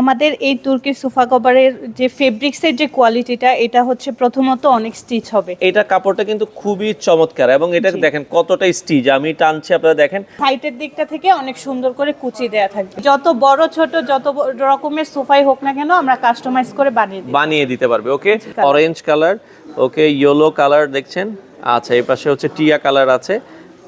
আমাদের এই তুর্কি সোফা কভারের যে ফেব্রিক্সের যে কোয়ালিটিটা এটা হচ্ছে প্রথমত অনেক স্টিচ হবে। এটা কাপড়টা কিন্তু খুবই চমৎকার এবং এটা দেখেন কতটা স্টিচ আমি টানছি আপনারা দেখেন। সাইটের দিকটা থেকে অনেক সুন্দর করে কুচি দেয়া থাকবে। যত বড় ছোট যত রকমের সোফাই হোক না কেন আমরা কাস্টমাইজ করে বানিয়ে বানিয়ে দিতে পারবে okay orange colour. Okay yellow colour দেখছেন? আচ্ছা এই পাশে হচ্ছে টিয়া কালার আছে।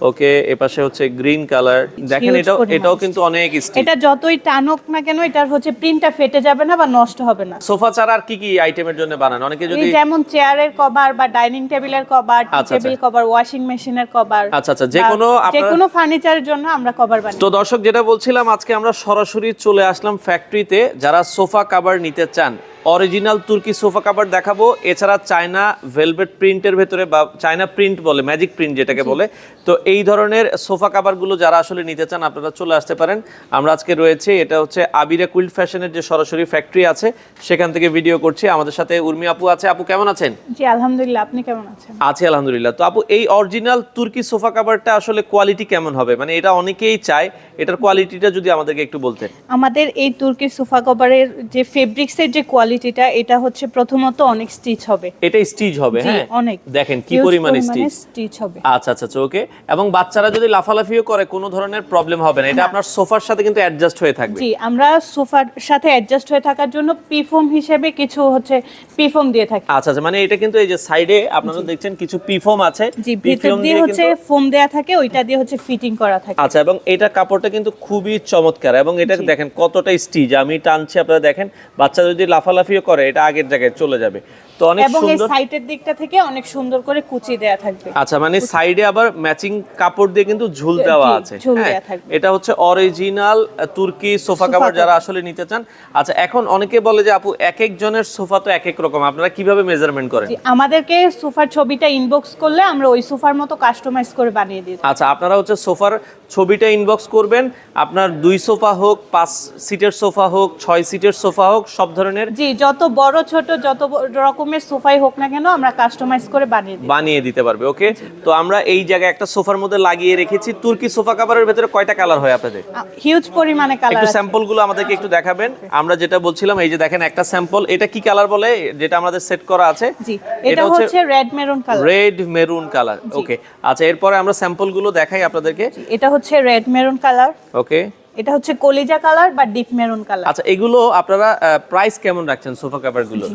ওকে এ পাশে হচ্ছে গ্রিন কালার। দেখেন এটাও এটাও কিন্তু অনেক এটা যতই টানুক না কেন এটার হচ্ছে প্রিন্টটা ফেটে যাবে না বা নষ্ট হবে না। সোফা ছাড়া আর কি কি আইটেমের জন্য বানান? অনেকে যদি যেমন চেয়ারের কভার বা ডাইনিং টেবিলের কভার টেবিল কভার ওয়াশিং মেশিনের কভার আচ্ছা আচ্ছা। যে কোনো যে কোনো ফার্নিচারের জন্য আমরা কভার বানাই তো দর্শক যেটা বলছিলাম আজকে আমরা সরাসরি চলে আসলাম ফ্যাক্টরিতে যারা সোফা কভার নিতে চান অরিজিনাল তুর্কি সোফা কাভার দেখাবো। এছাড়া চায়না ভেলভেট প্রিন্টের ভেতরে বা চায়না প্রিন্ট বলে ম্যাজিক প্রিন্ট যেটাকে বলে। তো এই ধরনের সোফা কাভারগুলো যারা আসলে নিতে চান আপনারা চলে আসতে পারেন। আমরা আজকে রয়েছে এটা হচ্ছে আবিরা কুইল্ড ফ্যাশনের যে সরাসরি ফ্যাক্টরি আছে সেখান থেকে ভিডিও করছি। আমাদের সাথে উর্মি আপু আছে। আপু কেমন আছেন? জি আলহামদুলিল্লাহ। আপনি কেমন আছেন? আছি আলহামদুলিল্লাহ। তো আপু এই অরিজিনাল তুর্কি সোফা কাভারটা আসলে কোয়ালিটি কেমন হবে? মানে এটা অনেকেই চায় এটার কোয়ালিটিটা যদি আমাদেরকে একটু বলতেন। আমাদের এই তুর্কি সোফা কভারের যে ফেব্রিক্সের যে কোয়ালিটিটা এটা হচ্ছে প্রথমত অনেক স্টিচ হবে। এটা স্টিচ হবে হ্যাঁ? অনেক। দেখেন কি পরিমাণে স্টিচ স্টিচ হবে। আচ্ছা আচ্ছা ওকে এবং বাচ্চারা যদি লাফালাফিও করে কোনো ধরনের প্রবলেম হবে না। এটা আপনার সোফার সাথে কিন্তু অ্যাডজাস্ট হয়ে থাকবে। জি আমরা সোফার সাথে অ্যাডজাস্ট হয়ে থাকার জন্য পিফোম হিসেবে কিছু হচ্ছে পিফোম দিয়ে থাকি। আচ্ছা আচ্ছা মানে এটা কিন্তু এই যে সাইডে আপনারা দেখছেন কিছু পিফোম আছে। জি ভিতর দিয়ে হচ্ছে ফোম দেয়া থাকে ওইটা দিয়ে হচ্ছে ফিটিং করা থাকে। আচ্ছা এবং এটা কাপড়টা কিন্তু খুবই চমৎকার এবং এটা দেখেন কতটা স্টিচ আমি টানছি আপনারা দেখেন বাচ্চা যদি লাফালাফিও করে এটা আগের জায়গায় চলে যাবে। তো অনেক এবং এই সুন্দর সাইটের দিকটা থেকে অনেক সুন্দর করে কুচি দেয়া থাকবে। আচ্ছা মানে সাইডে আবার ম্যাচিং কাপড় দিয়ে কিন্তু ঝুল দেওয়া আছে। হ্যাঁ। এটা হচ্ছে অরিজিনাল তুর্কি সোফা কাভার যারা আসলে নিতে চান। আচ্ছা এখন অনেকে বলে যে আপু এক এক জনের সোফা তো এক এক রকম। আপনারা কীভাবে মেজারমেন্ট করেন? আমাদেরকে সোফার ছবিটা ইনবক্স করলে আমরা ওই সোফার মতো কাস্টমাইজ করে বানিয়ে দিই আচ্ছা আপনারা হচ্ছে সোফার ছবিটা ইনবক্স করবেন। আপনার দুই সোফা হোক পাঁচ সিটের সোফা হোক ছয় সিটের সোফা হোক সব ধরনের জি যত বড় ছোট যত ব- রকমের সোফাই হোক না কেন আমরা কাস্টমাইজ করে বানিয়ে দিই। বানিয়ে দিতে পারবে ওকে তো আমরা এই জায়গায় একটা সোফার মধ্যে লাগিয়ে রেখেছি। তুর্কি সোফা কাভারের ভেতরে কয়টা কালার হয় আপনাদের? হিউজ পরিমাণে কালার একটু স্যাম্পলগুলো আমাদেরকে একটু দেখাবেন। আমরা যেটা বলছিলাম এই যে দেখেন একটা স্যাম্পল এটা কি কালার বলে? যেটা আমাদের সেট করা আছে। জি এটা হচ্ছে red maroon colour red maroon colour okay আচ্ছা এরপরে আমরা স্যাম্পলগুলো দেখাই আপনাদেরকে। এটা হচ্ছে রেড মেরুন কালার ওকে এটা হচ্ছে কলিজা কালার বা ডিপ মেরুন কালার। আচ্ছা এগুলো আপনারা প্রাইস কেমন রাখছেন সোফা কাভারগুলো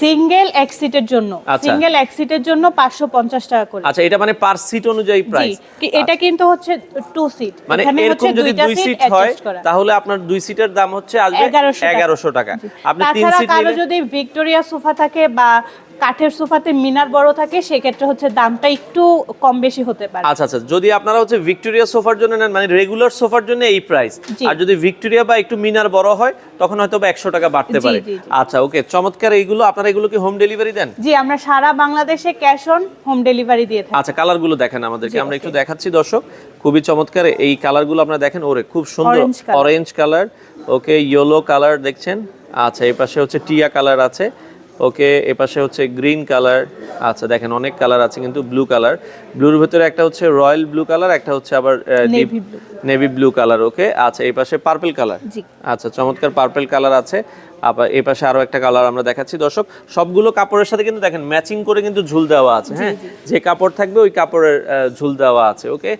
সিঙ্গেল এক সিটের জন্য। আচ্ছা। সিঙ্গেল এক সিটের জন্য পাঁচশো পঞ্চাশ টাকা করে। আচ্ছা এটা মানে পার সিট অনুযায়ী প্রাইস কি- এটা কিন্তু হচ্ছে টু সিট মানে এরকম যদি দুই সিট হয় তাহলে আপনার দুই সিটের দাম হচ্ছে আসবে 1100 টাকা। আপনি তিন সিট যদি ভিক্টোরিয়া সোফা থাকে বা কাঠের সোফাতে মিনার বড় থাকে সেক্ষেত্রে হচ্ছে দামটা একটু কম বেশি হতে পারে। আচ্ছা আচ্ছা। যদি আপনারা হচ্ছে ভিক্টোরিয়া সোফার জন্য নেন মানে রেগুলার সোফার জন্য এই প্রাইস আর যদি ভিক্টোরিয়া বা একটু মিনার বড় হয় তখন হয়তো বা একশো টাকা বাড়তে পারে। আচ্ছা ওকে চমৎকার এইগুলো। আপনারা এগুলো কি হোম ডেলিভারি দেন? জি আমরা সারা বাংলাদেশে ক্যাশ অন হোম ডেলিভারি দিয়ে থাকি। আচ্ছা কালারগুলো দেখেন আমাদেরকে। আমরা একটু দেখাচ্ছি দর্শক। খুবই চমৎকার এই কালারগুলো আপনারা দেখেন। ওরে খুব সুন্দর। Orange colour okay yellow colour দেখছেন? আচ্ছা এই পাশে হচ্ছে টিয়া কালার আছে। ওকে এ পাশে হচ্ছে গ্রিন কালার। আচ্ছা দেখেন অনেক কালার আছে কিন্তু ব্লু কালার। ব্লুর ভেতরে একটা হচ্ছে রয়্যাল ব্লু কালার একটা হচ্ছে আবার নেভি ব্লু কালার ওকে? আচ্ছা এই পাশে পার্পল কালার। আচ্ছা চমৎকার পার্পল কালার আছে। আবার এই পাশে আরও একটা কালার আমরা দেখাচ্ছি। দর্শক সবগুলো কাপড়ের সাথে কিন্তু দেখেন ম্যাচিং করে কিন্তু ঝুল দেওয়া আছে হ্যাঁ? যে কাপড় থাকবে ওই কাপড়ের ঝুল দেওয়া আছে ওকে?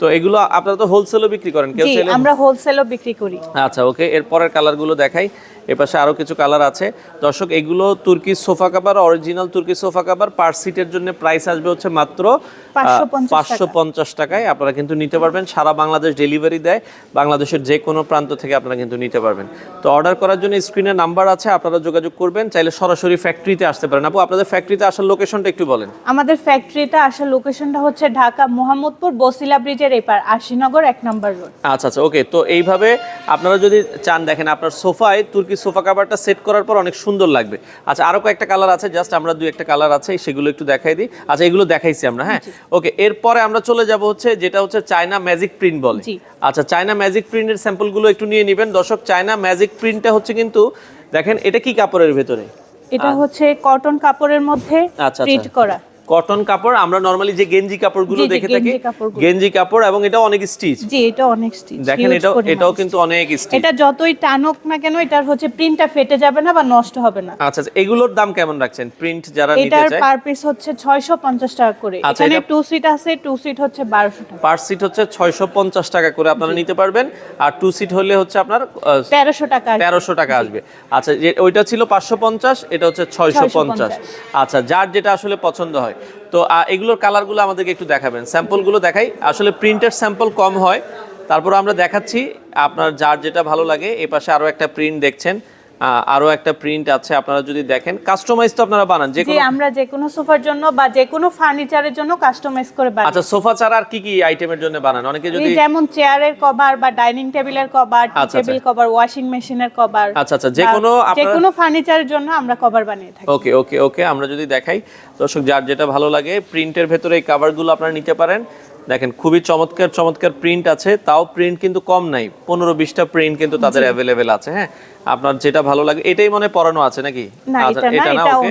তো এগুলো আপনারা তো হোলসেলও বিক্রি করেন কেউ আমরা হোলসেলও বিক্রি করি। আচ্ছা ওকে এরপরের কালারগুলো দেখাই। এপাশে আরও কিছু কালার আছে। দর্শক এগুলো তুর্কি সোফা কাভার অরিজিনাল তুর্কি সোফা কাভার পার সিটের জন্য প্রাইস আসবে হচ্ছে মাত্র পাঁচশো পঞ্চাশ টাকায়। আপনারা কিন্তু নিতে পারবেন। সারা বাংলাদেশ ডেলিভারি দেয়। বাংলাদেশের যে কোনো প্রান্ত থেকে আপনারা কিন্তু নিতে পারবেন। তো অর্ডার করার জন্য স্ক্রিনে নাম্বার আছে আপনারা যোগাযোগ করবেন। চাইলে সরাসরি ফ্যাক্টরিতে আসতে পারেন। আপু আপনাদের ফ্যাক্টরিতে আসার লোকেশনটা একটু বলেন। আমাদের ফ্যাক্টরিটা আসার লোকেশনটা হচ্ছে ঢাকা মোহাম্মদপুর বসিলা ব্রিজের এপার আশিনগর এক নম্বর রোড আচ্ছা আচ্ছা ওকে তো এইভাবে আপনারা যদি চান দেখেন আপনার সোফায় তুর্কি সোফা কাভারটা সেট করার পর অনেক সুন্দর লাগবে। আচ্ছা আরও কয়েকটা কালার আছে জাস্ট আমরা দুই একটা কালার আছে সেগুলো একটু দেখাই দিই। আচ্ছা এগুলো দেখাইছি আমরা হ্যাঁ? ওকে এরপরে আমরা চলে যাব হচ্ছে যেটা হচ্ছে চায়না ম্যাজিক প্রিন্ট বলে। আচ্ছা চায়না ম্যাজিক প্রিন্টের স্যাম্পলগুলো একটু নিয়ে নেবেন। দর্শক চায়না ম্যাজিক প্রিন্টটা হচ্ছে কিন্তু দেখেন এটা কি কাপড়ের ভেতরে? এটা হচ্ছে কটন কাপড়ের মধ্যে আচ্ছা, প্রিন্ট আচ্ছা। করা। কটন কাপড় আমরা নরমালি যে গেঞ্জি কাপড়গুলো দেখে থাকি গেঞ্জি কাপড় এবং এটা অনেক স্টিচ জি এটা অনেক স্টিচ দেখেন এটাও এটাও কিন্তু অনেক স্টিচ এটা যতই টানুক না কেন এটার হচ্ছে প্রিন্টটা ফেটে যাবে না বা নষ্ট হবে না। আচ্ছা আচ্ছা, এগুলোর দাম কেমন রাখছেন? প্রিন্ট যারা নিতে এটার চায়? পার পিস হচ্ছে 650 টাকা করে। আচ্ছা, এখানে টু সিট আছে টু সিট হচ্ছে 1200 টাকা। পার সিট হচ্ছে ছয়শো পঞ্চাশ টাকা করে আপনারা নিতে পারবেন আর টু সিট হলে হচ্ছে আপনার 1300 টাকা আর কি। তেরোশো টাকা আসবে। আচ্ছা যে ওইটা ছিল পাঁচশো পঞ্চাশ এটা হচ্ছে ছয়শো পঞ্চাশ। আচ্ছা যার যেটা আসলে পছন্দ হয়। তো এগুলোর কালারগুলো আমাদেরকে একটু দেখাবেন। স্যাম্পলগুলো দেখাই। আসলে প্রিন্টের স্যাম্পল কম হয়। তারপর আমরা দেখাচ্ছি। আপনার যার যেটা ভালো লাগে এ পাশে আরও একটা প্রিন্ট দেখছেন। আরও একটা প্রিন্ট আছে আপনারা যদি দেখেন কাস্টমাইজ তো আপনারা বানান যে আমরা যে কোনো সোফার জন্য বা যে কোনো ফার্নিচারের জন্য কাস্টমাইজ করে বানাই। আচ্ছা সোফা ছাড়া আর কি কি আইটেমের জন্য বানান? অনেকে যদি যেমন চেয়ারের কভার বা ডাইনিং টেবিলের কভার টেবিল কভার ওয়াশিং মেশিনের কভার আচ্ছা, আচ্ছা, যে কোনো যে কোনো ফার্নিচারের জন্য আমরা কভার বানিয়ে থাকি। ওকে ওকে ওকে আমরা যদি দেখাই দর্শক যার যেটা ভালো লাগে প্রিন্টের ভেতরে এই কাভারগুলো আপনারা নিতে পারেন। দেখেন খুবই চমৎকার চমৎকার প্রিন্ট আছে। তাও প্রিন্ট কিন্তু কম নাই। পনেরো বিশটা প্রিন্ট কিন্তু তাদের অ্যাভেলেবেল আছে হ্যাঁ? আপনার যেটা ভালো লাগে এটাই মনে পরানো আছে নাকি? আচ্ছা, এটা না, ওকে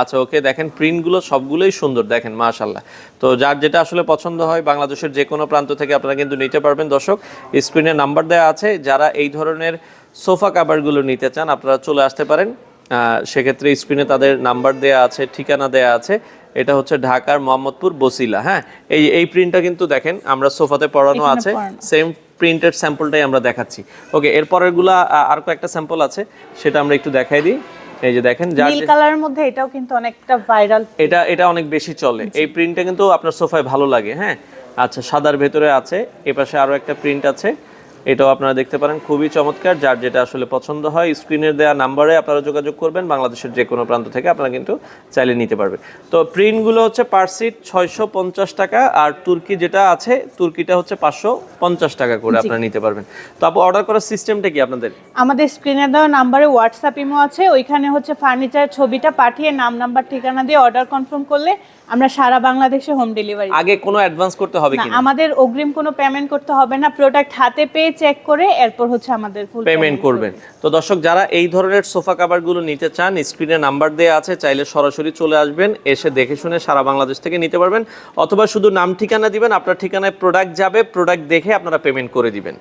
আচ্ছা ওকে দেখেন প্রিন্টগুলো সবগুলোই সুন্দর দেখেন মাশাল্লাহ তো যার যেটা আসলে পছন্দ হয় বাংলাদেশের যে কোনো প্রান্ত থেকে আপনারা কিন্তু নিতে পারবেন। দর্শক স্ক্রিনে নাম্বার দেওয়া আছে যারা এই ধরনের সোফা কাভারগুলো নিতে চান আপনারা চলে আসতে পারেন। আহ, সেক্ষেত্রে স্ক্রিনে তাদের নাম্বার দেয়া আছে ঠিকানা দেয়া আছে। এটা হচ্ছে ঢাকার মোহাম্মদপুর বসিলা হ্যাঁ? এই এই প্রিন্টটা কিন্তু দেখেন আমরা সোফাতে এখানে আছে। সেম প্রিন্টেড স্যাম্পলটাই আমরা দেখাচ্ছি। ওকে এরপরেরগুলা আর কয়েকটা স্যাম্পল আছে সেটা আমরা একটু দেখাই দিই। এই যে দেখেন নীল কালারের মধ্যে এটাও কিন্তু অনেকটা ভাইরাল এটা এটা অনেক বেশি চলে। এই প্রিন্টটা কিন্তু আপনার সোফায় ভালো লাগে হ্যাঁ? আচ্ছা সাদার ভেতরে আছে এপাশে পাশে আরও একটা প্রিন্ট আছে। এটাও আপনারা দেখতে পারেন। খুবই চমৎকার যার যেটা আসলে পছন্দ হয় স্ক্রিনের দেওয়া নাম্বারে আপনারা যোগাযোগ করবেন বাংলাদেশের যে কোনো প্রান্ত থেকে আপনারা কিন্তু চাইলে নিতে পারবেন। তো প্রিন্টগুলো হচ্ছে পার সিট ছয়শো পঞ্চাশ টাকা আর তুর্কি যেটা আছে তুর্কিটা হচ্ছে পাঁচশো পঞ্চাশ টাকা করে আপনারা নিতে পারবেন। তো আপু অর্ডার করার সিস্টেমটা কি আপনাদের? আমাদের স্ক্রিনে দেওয়া নাম্বারে হোয়াটসঅ্যাপ ইমো আছে ওইখানে হচ্ছে ফার্নিচার ছবিটা পাঠিয়ে নাম নাম্বার ঠিকানা দিয়ে অর্ডার কনফার্ম করলে আমরা সারা বাংলাদেশে হোম ডেলিভারি আগে কোনো অ্যাডভান্স করতে হবে কি আমাদের অগ্রিম কোনো পেমেন্ট করতে হবে না প্রোডাক্ট হাতে পেয়ে চেক করে এরপর হচ্ছে আমাদের ফুল পেমেন্ট করবেন। তো দর্শক যারা এই ধরনের সোফা কাভারগুলো নিতে চান স্ক্রিনে নাম্বার দেওয়া আছে চাইলে সরাসরি চলে আসবেন এসে দেখে শুনে সারা বাংলাদেশ থেকে নিতে পারবেন। অথবা শুধু নাম ঠিকানা দিবেন আপনার ঠিকানায় প্রোডাক্ট যাবে প্রোডাক্ট দেখে আপনারা পেমেন্ট করে দিবেন।